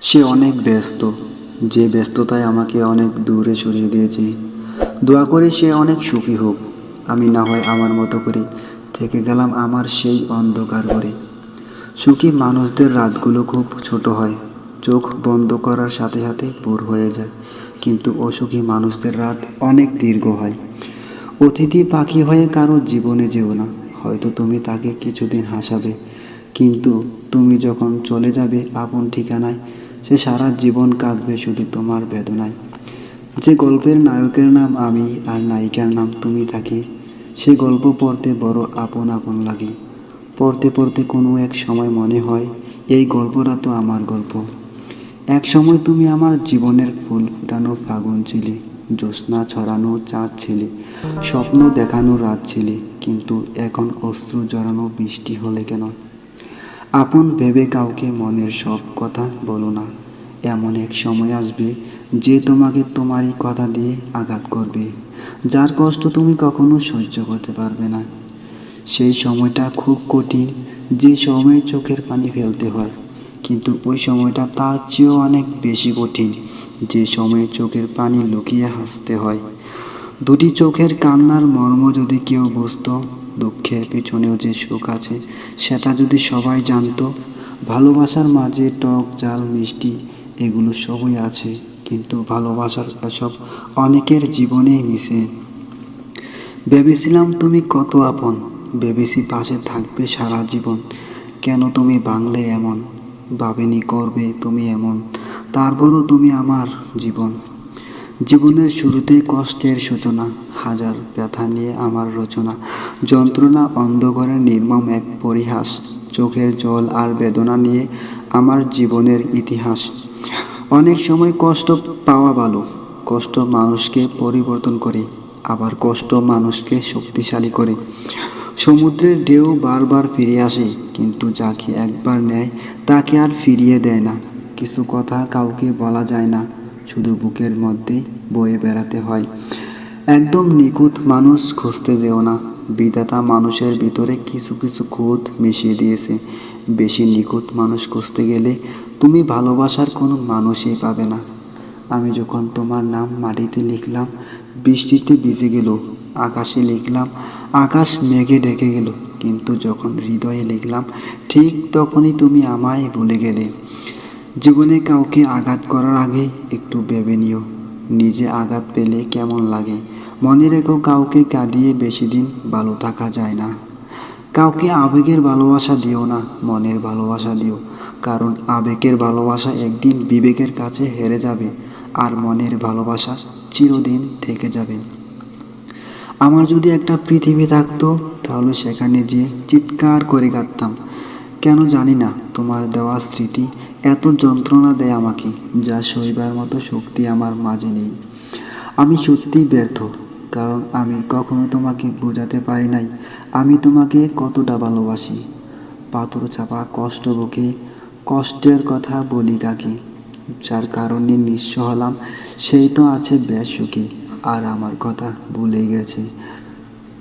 সে অনেক ব্যস্ত। যে ব্যস্ততায় আমাকে অনেক দূরে সরিয়ে দিয়েছে। দোয়া করে সে অনেক সুখী হোক। আমি না হয় আমার মতো করে থেকে গেলাম আমার সেই অন্ধকার ঘরে। সুখী মানুষদের রাতগুলো খুব ছোট হয়। চোখ বন্ধ করার সাথে সাথে ভোর হয়ে যায়। কিন্তু অসুখী মানুষদের রাত অনেক দীর্ঘ হয়। অতিথি পাখি হয়ে কারও জীবনে যেও না। হয়তো তুমি তাকে কিছুদিন হাসাবে। কিন্তু তুমি যখন চলে যাবে, আপন ঠিকানায় সে সারা জীবন কাঁদবে শুধু তোমার বেদনায়। যে গল্পের নায়কের নাম আমি আর নায়িকার নাম তুমি থাকি, সে গল্প পড়তে বড় আপন আপন লাগে। পড়তে পড়তে কোনো এক সময় মনে হয়, এই গল্পটা তো আমার গল্প। এক সময় তুমি আমার জীবনের ফুল ফুটানো ফাগুন ছিলে, জ্যোৎস্না ছড়ানো চাঁদ ছিলে, স্বপ্ন দেখানো রাত ছিলে, কিন্তু এখন অশ্রু জড়ানো বৃষ্টি হলে কেন? আপন ভেবে কাউকে মনের সব কথা বলো না। এমন এক সময় আসবে যে তোমাকে তোমারই কথা দিয়ে আঘাত করবে, যার কষ্ট তুমি কখনো সহ্য করতে পারবে না। সেই সময়টা খুব কঠিন, যে সময়ে চোখের পানি ফেলতে হয়, কিন্তু ওই সময়টা তার চেয়েও অনেক বেশি কঠিন, যে সময়ে চোখের পানি লুকিয়ে হাসতে হয়। দুটি চোখের কান্নার মর্ম যদি কেউ বুঝতো দুঃখের পিছনেও যে সুখ আছে, সেটা যদি সবাই জানতো, ভালোবাসার মাঝে টক, জাল, মিষ্টি, এগুলো সবই আছে, কিন্তু ভালোবাসার এসব অনেকের জীবনেই মিশে। ভেবেছিলাম তুমি কত আপন, ভেবেছি পাশে থাকবে সারা জীবন, কেন তুমি বাংলে এমন? ভাবেনি করবে তুমি এমন, তারপরও তুমি আমার জীবন। জীবনের শুরুতে কষ্টের সূচনা, হাজার ব্যথা নিয়ে আমার রচনা, যন্ত্রণা অন্ধকারের নির্মম এক পরিহাস, চোখের জল আর বেদনা নিয়ে আমার জীবনের ইতিহাস। অনেক সময় কষ্ট পাওয়া ভালো, কষ্ট মানুষকে পরিবর্তন করে, আবার কষ্ট মানুষকে শক্তিশালী করে। সমুদ্রের ঢেউ বারবার ফিরে আসে, কিন্তু যাকে একবার নেয়, তাকে আর ফিরিয়ে দেয় না। কিছু কথা কাউকে বলা যায় না। শুধু বুকের মধ্যে বয়ে বেড়াতে হয়। একদম নিখুঁত মানুষ খুঁজতে দেও না। বিধাতা মানুষের ভিতরে কিছু কিছু খুঁত মিশিয়ে দিয়েছে। বেশি নিখুঁত মানুষ খুঁজতে গেলে তুমি ভালোবাসার কোনো মানুষই পাবে না। আমি যখন তোমার নাম মাটিতে লিখলাম, বৃষ্টিতে ভিজে গেল, আকাশে লিখলাম, আকাশ মেঘে ডেকে গেল, কিন্তু যখন হৃদয়ে লিখলাম, ঠিক তখনই তুমি আমায় ভুলে গেলে। জীবনে কাউকে আঘাত করার আগে একটু ভেবে নিও। নিজে আঘাত পেলে কেমন লাগে? মনে রেখো কাউকে কাঁদিয়ে বেশি দিন ভালো থাকা যায় না। কাউকে আবেগের ভালোবাসা দিও না, মনের ভালোবাসা দিও। কারণ আবেগের ভালোবাসা একদিন বিবেকের কাছে হেরে যাবে, আর মনের ভালোবাসা চিরদিন থেকে যাবে। আমার যদি একটা পৃথিবী থাকতো, তাহলে সেখানে যে চিৎকার করে কাঁদতাম। কেন জানি না তোমার দেওয়া স্মৃতি এত যন্ত্রণা দেয় আমাকে, যা সইবার মতো শক্তি আমার মাঝে নেই। আমি সত্যিই ব্যর্থ, কারণ আমি কখনো তোমাকে বোঝাতে পারি নাই। আমি তোমাকে কতটা ভালোবাসি। পাথর চাপা কষ্ট বুকে, কষ্টের কথা বলি কাকে? যার কারণে নিঃস্ব হলাম, সেই তো আছে বেশ সুখী, আর আমার কথা ভুলে গেছে।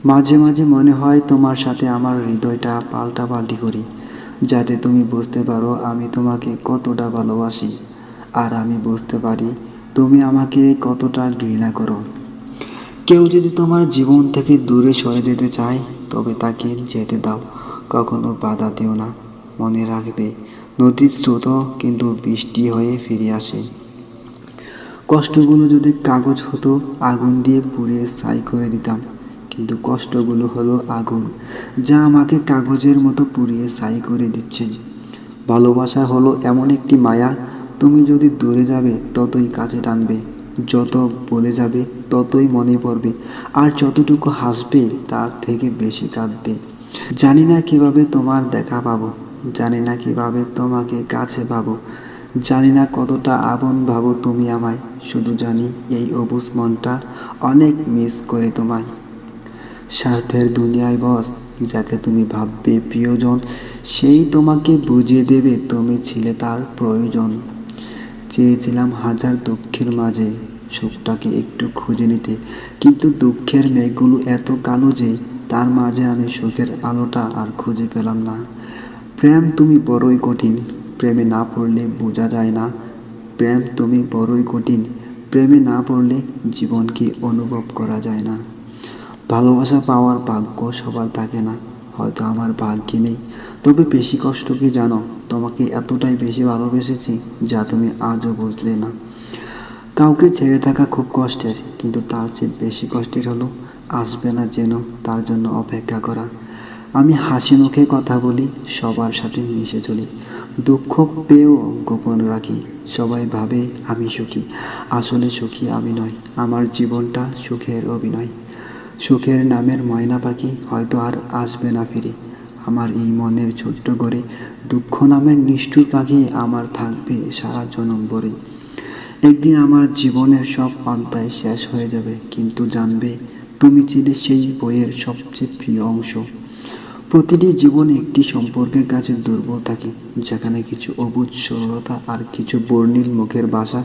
মাঝে মাঝে মনে হয় তোমার সাথে আমার হৃদয়টা পাল্টাপাল্টি করি। যাতে তুমি বুঝতে পারো আমি তোমাকে কতটা ভালোবাসি। আর আমি বুঝতে পারি তুমি আমাকে কতটা ঘৃণা করো। কেউ যদি তোমার জীবন থেকে দূরে সরে যেতে চায়, তবে তাকে যেতে দাও। কখনো বাধা দিও না। মনে রাখবে, নদীর স্রোত কিন্তু বৃষ্টি হয়ে ফিরে আসে। কষ্টগুলো যদি কাগজ হতো, আগুন দিয়ে পুড়িয়ে ছাই করে দিতাম। কিন্তু কষ্টগুলো হলো আগুন, যা আমাকে কাগজের মতো পুড়িয়ে ছাই করে দিচ্ছে। ভালোবাসা হলো এমন একটি মায়া, তুমি যদি দূরে যাবে ততই কাছে টানবে, যত বলে যাবে ততই মনে পড়বে, আর যতটুকু হাসবে তার থেকে বেশি কাঁদবে। জানি না কীভাবে তোমার দেখা পাবো, জানি না কীভাবে তোমাকে কাছে পাবো, জানি না কতটা আপন ভাবো তুমি আমায়, শুধু জানি এই অবুজ মনটা অনেক মিস করে তোমায়। স্বার্থের দুনিয়ায় বস, যাকে তুমি ভাববে প্রিয়জন, সেই তোমাকে বুঝিয়ে দেবে তুমি ছিলে তার প্রয়োজন। চেয়েছিলাম হাজার দুঃখের মাঝে সুখটাকে একটু খুঁজে নিতে, কিন্তু দুঃখের মেঘগুলো এত কালো যে তার মাঝে আমি সুখের আলোটা আর খুঁজে পেলাম না। প্রেম তুমি বড়ই কঠিন, প্রেমে না পড়লে বোঝা যায় না। প্রেম তুমি বড়ই কঠিন, প্রেমে না পড়লে জীবনকে অনুভব করা যায় না। ভালোবাসা পাওয়ার ভাগ্য সবার থাকে না, হয়তো আমার ভাগ্যে নেই। তবে বেশি কষ্ট কি জানো? তোমাকে এতটাই বেশি ভালোবেসেছি যা তুমি আজও বুঝলে না। কাউকে ছেড়ে থাকা খুব কষ্টের, কিন্তু তার চেয়ে বেশি কষ্টের হলো আসবে না যেন তার জন্য অপেক্ষা করা। আমি হাসি মুখে কথা বলি, সবার সাথে মিশে চলি। দুঃখ পেয়েও গোপন রাখি, সবাই ভাবে আমি সুখী। আসলে সুখী আমি নয় আমার জীবনটা সুখের অভিনয়। সুখের নামের ময়না পাখি হয়তো আর আসবে না ফিরে। আমার এই মনের ছোট্ট করে দুঃখ নামের নিষ্ঠুর পাখি আমার থাকবে সারা জনম ভরে। একদিন আমার জীবনের সব অধ্যায় শেষ হয়ে যাবে, কিন্তু জানবে তুমি ছিলে সেই বইয়ের সবচেয়ে প্রিয় অংশ। প্রতিটি জীবনে একটি সম্পর্কের কাছে দুর্বল থাকে, যেখানে কিছু অবুঝ সরলতা আর কিছু বর্ণিল মুখের বাসা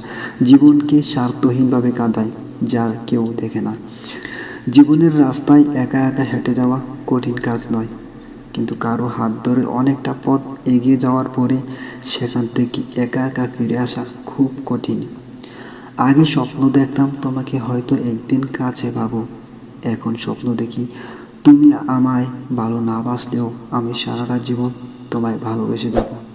জীবনকে স্বার্থহীনভাবে কাঁদায়, যা কেউ দেখে না। জীবনের রাস্তায় একা একা হেঁটে যাওয়া কঠিন কাজ নয়। কিন্তু কারও হাত ধরে অনেকটা পথ এগিয়ে যাওয়ার পরে সেখান থেকে একা একা ফিরে আসা খুব কঠিন। আগে স্বপ্ন দেখতাম, তোমাকে হয়তো একদিন কাছে পাবো। এখন স্বপ্ন দেখি, তুমি আমায় ভালো না বাসলেও আমি সারাটা জীবন তোমায় ভালোবেসে যাব